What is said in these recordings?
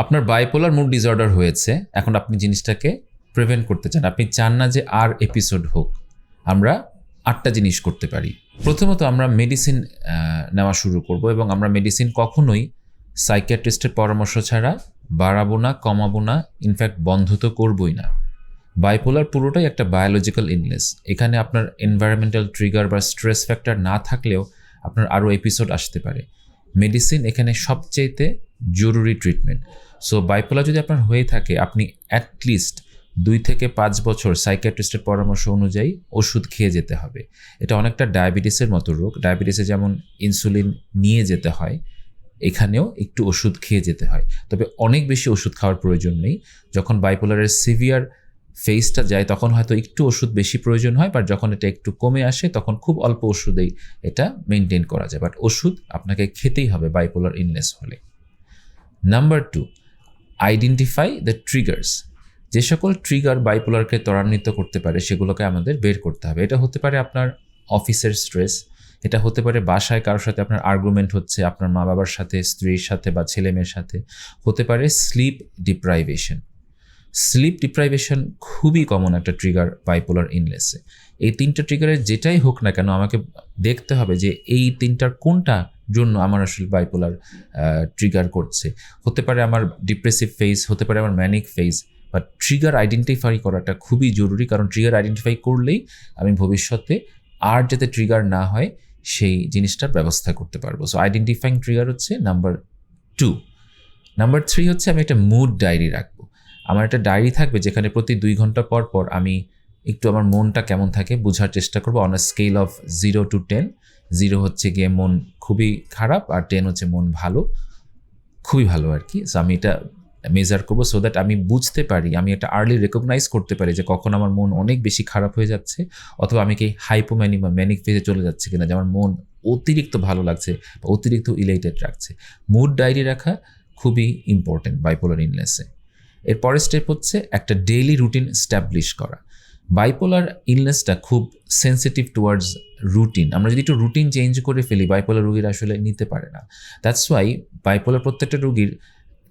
আপনার bipolar mood disorder হয়েছে, এখন আপনি জিনিসটাকে প্রিভেন্ট করতে চান। আপনি চান না যে আর এপিসোড হোক, আমরা আটটা জিনিস করতে পারি। প্রথমত আমরা মেডিসিন নেওয়া শুরু করব এবং আমরা মেডিসিন কখনোই সাইকিয়াট্রিস্টের পরামর্শ ছাড়া বাড়াবো না, কমাবো না ইনফ্যাক্ট বন্ধ তো করবই না। বাইপোলার পুরোটাই একটা বায়োলজিক্যাল ইলনেস এখানে আপনার এনভায়রনমেন্টাল ট্রিগার বা স্ট্রেস ফ্যাক্টর না থাকলেও আপনার আরও এপিসোড আসতে পারে। মেডিসিন এখানে সবচেয়েতে জরুরি ট্রিটমেন্ট সো বাইপোলা যদি আপনার হয়ে থাকে, আপনি অ্যাটলিস্ট দুই থেকে পাঁচ বছর সাইকিয়াট্রিস্টের পরামর্শ অনুযায়ী ওষুধ খেয়ে যেতে হবে। এটা অনেকটা ডায়াবেটিসের মতো রোগ। ডায়াবেটিসে যেমন ইনসুলিন নিয়ে যেতে হয়, এখানেও একটু ওষুধ খেয়ে যেতে হয়। তবে অনেক বেশি ওষুধ খাওয়ার প্রয়োজন নেই। যখন বাইপোলারের সিভিয়ার ফেসটা যায়, তখন হয়তো একটু ওষুধ বেশি প্রয়োজন হয় বাট যখন এটা একটু কমে আসে, তখন খুব অল্প ওষুধেই এটা মেনটেন করা যায়। বাট ওষুধ আপনাকে খেতেই হবে বাইপোলার ইলনেস হলে। Number two identify the triggers যে সকল ট্রিগার বাইপোলারকে ত্বরান্বিত করতে পারে, সেগুলোকে আমাদের বের করতে হবে। এটা হতে পারে আপনার অফিসের স্ট্রেস এটা হতে পারে বাসায় কারোর সাথে আপনার আর্গুমেন্ট হচ্ছে, আপনার মা বাবার সাথে, স্ত্রীর সাথে বা ছেলে মেয়ের সাথে। হতে পারে স্লিপ ডিপ্রাইভেশন স্লিপ ডিপ্রাইভেশন খুবই কমন একটা ট্রিগার বাইপোলার ইনলেসে এই তিনটা ট্রিগারের যেটাই হোক না কেন আমাকে দেখতে হবে যে এই তিনটার কোনটা জন্য আমার আসলে বাইপোলার ট্রিগার করছে। হতে পারে আমার ডিপ্রেসিভ ফেজ হতে পারে আমার ম্যানিক ফেজ বা ট্রিগার আইডেন্টিফাই করাটা খুবই জরুরি, কারণ ট্রিগার আইডেন্টিফাই করলেই আমি ভবিষ্যতে আর যাতে ট্রিগার না হয়, সেই জিনিসটার ব্যবস্থা করতে পারব। সো আইডেন্টিফাইং ট্রিগার হচ্ছে নাম্বার টু নাম্বার থ্রি হচ্ছে আমি একটা মুড ডায়েরি রাখব। আমার একটা ডায়েরি থাকবে যেখানে প্রতি দুই ঘণ্টা পর পর আমি একটু আমার মনটা কেমন থাকে বোঝার চেষ্টা করব on a scale of zero to ten zero হচ্ছে গিয়ে মন খুবই খারাপ আর টেন হচ্ছে মন ভালো, খুবই ভালো আর কি। সো আমি এটা মেজার করব সো দ্যাট আমি বুঝতে পারি, আমি একটা আর্লি রেকগনাইজ করতে পারি যে কখন আমার মন অনেক বেশি খারাপ হয়ে যাচ্ছে অথবা আমি কি হাইপোম্যানি বা ম্যানিক ফেজে চলে যাচ্ছে কিনা যে আমার মন অতিরিক্ত ভালো লাগছে বা অতিরিক্ত ইলেটেড রাখছে মুড ডায়েরি রাখা খুবই ইম্পর্টেন্ট বাইপোলার ইনলেসে এর পরের স্টেপ হচ্ছে একটা ডেইলি রুটিন স্ট্যাবলিশ করা। বাইপোলার ইলনেসটা খুব সেন্সিটিভ টুয়ার্ডস রুটিন আমরা যদি একটু রুটিন চেঞ্জ করে ফেলি বাইপোলার রুগীর আসলে নিতে পারে না। দ্যাটস ওয়াই বাইপোলার প্রত্যেকটা রুগীর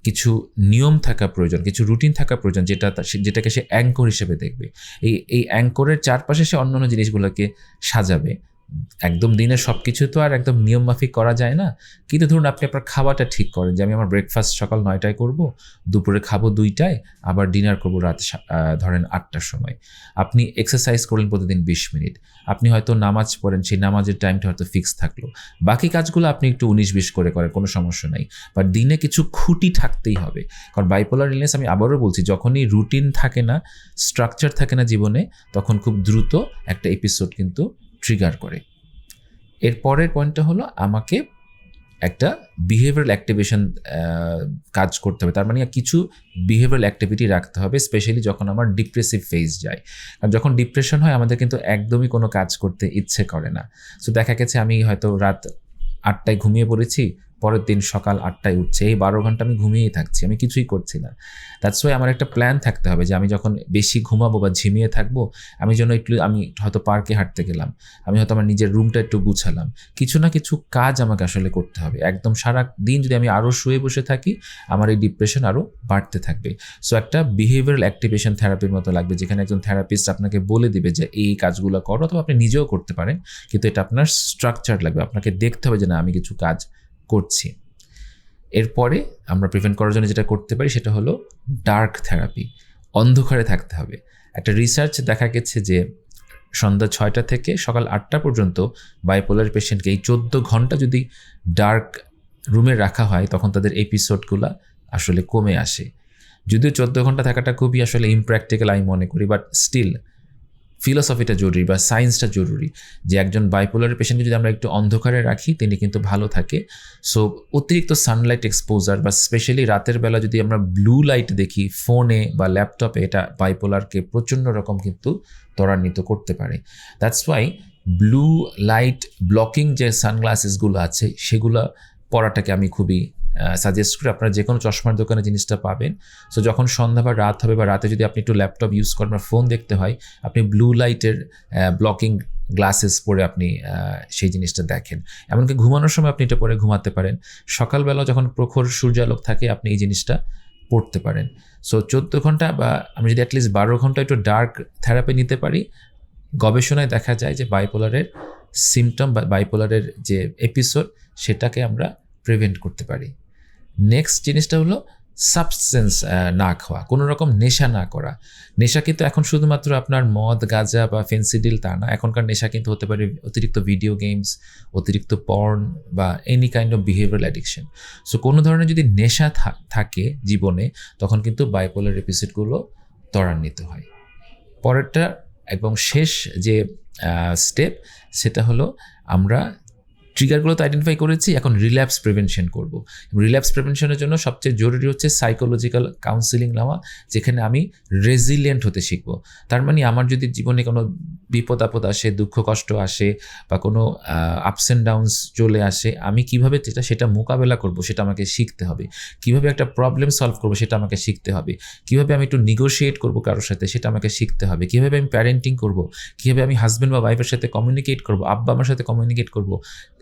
কিছু নিয়ম থাকা প্রয়োজন, কিছু রুটিন থাকা প্রয়োজন যেটা যেটাকে সে অ্যাঙ্কর হিসেবে দেখবে। এই এই অ্যাঙ্করের চারপাশে সে অন্যান্য জিনিসগুলোকে সাজাবে। একদম দিনের সব কিছু তো আর একদম নিয়ম মাফিক করা যায় না। কিন্তু ধরুন আপনি আপনার খাওয়াটা ঠিক করেন যে, আমি আমার ব্রেকফাস্ট সকাল নয়টায় করব, দুপুরে খাব দুইটায়, আবার ডিনার করব রাত ধরেন আটটার সময়। আপনি এক্সারসাইজ করলেন প্রতিদিন বিশ মিনিট। আপনি হয়তো নামাজ পড়েন, সেই নামাজের টাইমটা হয়তো ফিক্স থাকল। বাকি কাজগুলো আপনি একটু উনিশ বিশ করে করেন, কোনো সমস্যা নাই। বাট দিনে কিছু খুঁটি থাকতেই হবে। কারণ বাইপোলার ইলনেস আমি আবারও বলছি, যখনই রুটিন থাকে না স্ট্রাকচার থাকে না জীবনে, তখন খুব দ্রুত একটা এপিসোড কিন্তু ট্রিগার করে। এর পরের পয়েন্টটা হলো আমাকে একটা বিহেভিয়ারাল অ্যাক্টিভেশন কাজ করতে হবে। তার মানে কিছু বিহেভিয়ারাল অ্যাক্টিভিটি রাখতে হবে স্পেশালি যখন আমার ডিপ্রেসিভ ফেজ যায়। কারণ যখন ডিপ্রেশন হয়, আমাদের কিন্তু একদমই কোনো কাজ করতে ইচ্ছে করে না। সো দেখা গেছে আমি হয়তো রাত আটটায় ঘুমিয়ে পড়েছি পরের দিন সকাল আটটায় উঠছে, এই বারো ঘণ্টা আমি ঘুমিয়েই থাকছি, আমি কিছুই করছি না। দ্যাটস ওয়াই আমার একটা প্ল্যান থাকতে হবে যে আমি যখন বেশি ঘুমাবো বা ঝিমিয়ে থাকব, আমি যেন একটু, আমি হয়তো পার্কে হাঁটতে গেলাম, আমি হয়তো আমার নিজের রুমটা একটু গুছালাম। কিছু না কিছু কাজ আমাকে আসলে করতে হবে। একদম সারা দিন যদি আমি আরও শুয়ে বসে থাকি, আমার এই ডিপ্রেশন আরও বাড়তে থাকবে। সো একটা বিহেভিয়ারাল অ্যাক্টিভেশন থেরাপির মতো লাগবে, যেখানে একজন থেরাপিস্ট আপনাকে বলে দিবে যে, এই কাজগুলো করো, অথবা আপনি নিজেও করতে পারেন, কিন্তু এটা আপনার স্ট্রাকচার লাগবে। আপনাকে দেখতে হবে যে, না, আমি কিছু কাজ করছি। এরপরে আমরা প্রিভেন্ট করার জন্য যেটা করতে পারি সেটা হলো ডার্ক থেরাপি অন্ধকারে থাকতে হবে। একটা রিসার্চ দেখা গেছে যে সন্ধ্যা ছয়টা থেকে সকাল আটটা পর্যন্ত বাইপোলার পেশেন্টকে এই চোদ্দ ঘণ্টা যদি ডার্ক রুমে রাখা হয় তখন তাদের এপিসোডগুলো আসলে কমে আসে। যদিও চোদ্দ ঘণ্টা থাকাটা খুবই আসলে ইমপ্র্যাকটিক্যাল আমি মনে করি বাট স্টিল ফিলোসফিটা জরুরি বা সায়েন্সটা জরুরি যে একজন বাইপোলার পেশেন্টকে যদি আমরা একটু অন্ধকারে রাখি, তিনি কিন্তু ভালো থাকে। সো অতিরিক্ত সানলাইট এক্সপোজার বা স্পেশালি রাতের বেলা যদি আমরা ব্লু লাইট দেখি ফোনে বা ল্যাপটপে এটা বাইপোলারকে প্রচণ্ড রকম কিন্তু ত্বরান্বিত করতে পারে। That's why blue light blocking যে সানগ্লাসেসগুলো আছে, সেগুলো পরাটাকে আমি খুবই সাজেস্ট করি আপনারা যে কোনো চশমার দোকানে জিনিসটা পাবেন। সো যখন সন্ধ্যা বা রাত হবে বা রাতে যদি আপনি একটু ল্যাপটপ ইউজ করেন বা ফোন দেখতে হয়, আপনি ব্লু লাইটের ব্লকিং গ্লাসেস পরে আপনি সেই জিনিসটা দেখেন। এমনকি ঘুমানোর সময় আপনি এটা পরে ঘুমাতে পারেন। সকালবেলা যখন প্রখর সূর্যালোক থাকে, আপনি এই জিনিসটা পড়তে পারেন। সো চোদ্দ ঘণ্টা বা আমি যদি অ্যাটলিস্ট বারো ঘণ্টা একটু ডার্ক থেরাপি নিতে পারি, গবেষণায় দেখা যায় যে বাইপোলারের সিমটম বা বাইপোলারের যে এপিসোড সেটাকে আমরা প্রিভেন্ট করতে পারি। নেক্সট জিনিসটা হলো সাবস্টেন্স না খাওয়া, কোনো রকম নেশা না করা। নেশা কিন্তু এখন শুধুমাত্র আপনার মদ, গাঁজা বা ফেন্সিডিল তা না, এখনকার নেশা কিন্তু হতে পারে অতিরিক্ত ভিডিও গেমস অতিরিক্ত পর্ন বা any kind of behavioural addiction so কোনো ধরনের যদি নেশা থাকে জীবনে, তখন কিন্তু বাইপোলার এপিসোডগুলো ত্বরান্বিত হয়। পরেরটা এবং শেষ যে স্টেপ সেটা হলো আমরা ট্রিগারগুলো তো আইডেন্টিফাই করেছি, এখন রিল্যাপস প্রিভেনশন করব। রিল্যাপস প্রিভেনশনের জন্য সবচেয়ে জরুরি হচ্ছে সাইকোলজিক্যাল কাউন্সিলিং নেওয়া, যেখানে আমি রেজিলিয়েন্ট হতে শিখব। তার মানে আমার যদি জীবনে কোনো বিপদ আপদ আসে, দুঃখ কষ্ট আসে বা কোনো আপস অ্যান্ড ডাউনস চলে আসে, আমি কীভাবে যেটা, সেটা মোকাবেলা করব, সেটা আমাকে শিখতে হবে। কীভাবে একটা প্রবলেম সলভ করব, সেটা আমাকে শিখতে হবে। কীভাবে আমি একটু নিগোশিয়েট করব কারোর সাথে, সেটা আমাকে শিখতে হবে। কীভাবে আমি প্যারেন্টিং করব? কীভাবে আমি হাজব্যান্ড বা ওয়াইফের সাথে কমিউনিকেট করব? আব্বা আমার সাথে কমিউনিকেট করব?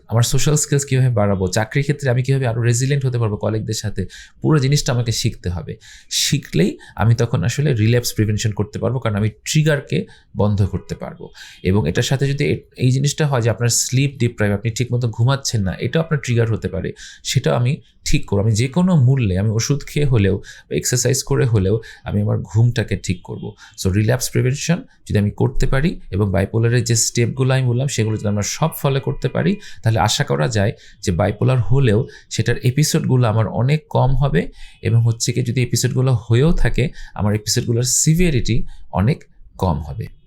আমার সোশ্যাল স্কিলস কীভাবে বাড়াবো? চাকরির ক্ষেত্রে আমি কীভাবে আরও রেজিলিয়েন্ট হতে পারব কলিগদের সাথে? পুরো জিনিসটা আমাকে শিখতে হবে। শিখলেই আমি তখন আসলে রিল্যাপস প্রিভেনশন করতে পারব, কারণ আমি ট্রিগারকে বন্ধ করতে পারব। এবং এটার সাথে যদি এই জিনিসটা হয় যে আপনার স্লিপ ডিপ্রাইভ আপনি ঠিকমতো ঘুমাচ্ছেন না, এটাও আপনার ট্রিগার হতে পারে। সেটা আমি ঠিক করব। আমি যে কোনো মূল্যে আমি ওষুধ খেয়ে হলেও এক্সারসাইজ করে হলেও, আমি আমার ঘুমটাকে ঠিক করব। সো রিল্যাপস প্রিভেনশন যদি আমি করতে পারি এবং বাইপোলারের যে স্টেপগুলো আমি বললাম, সেগুলো যদি আমরা সব ফলো করতে পারি, তাহলে আশা করা যায় যে বাইপোলার হলেও সেটার এপিসোডগুলো আমার অনেক কম হবে এবং হচ্ছে কি যদি এপিসোডগুলো হয়েও থাকে, আমার এপিসোডগুলোর সিভিয়ারিটি অনেক কম হবে।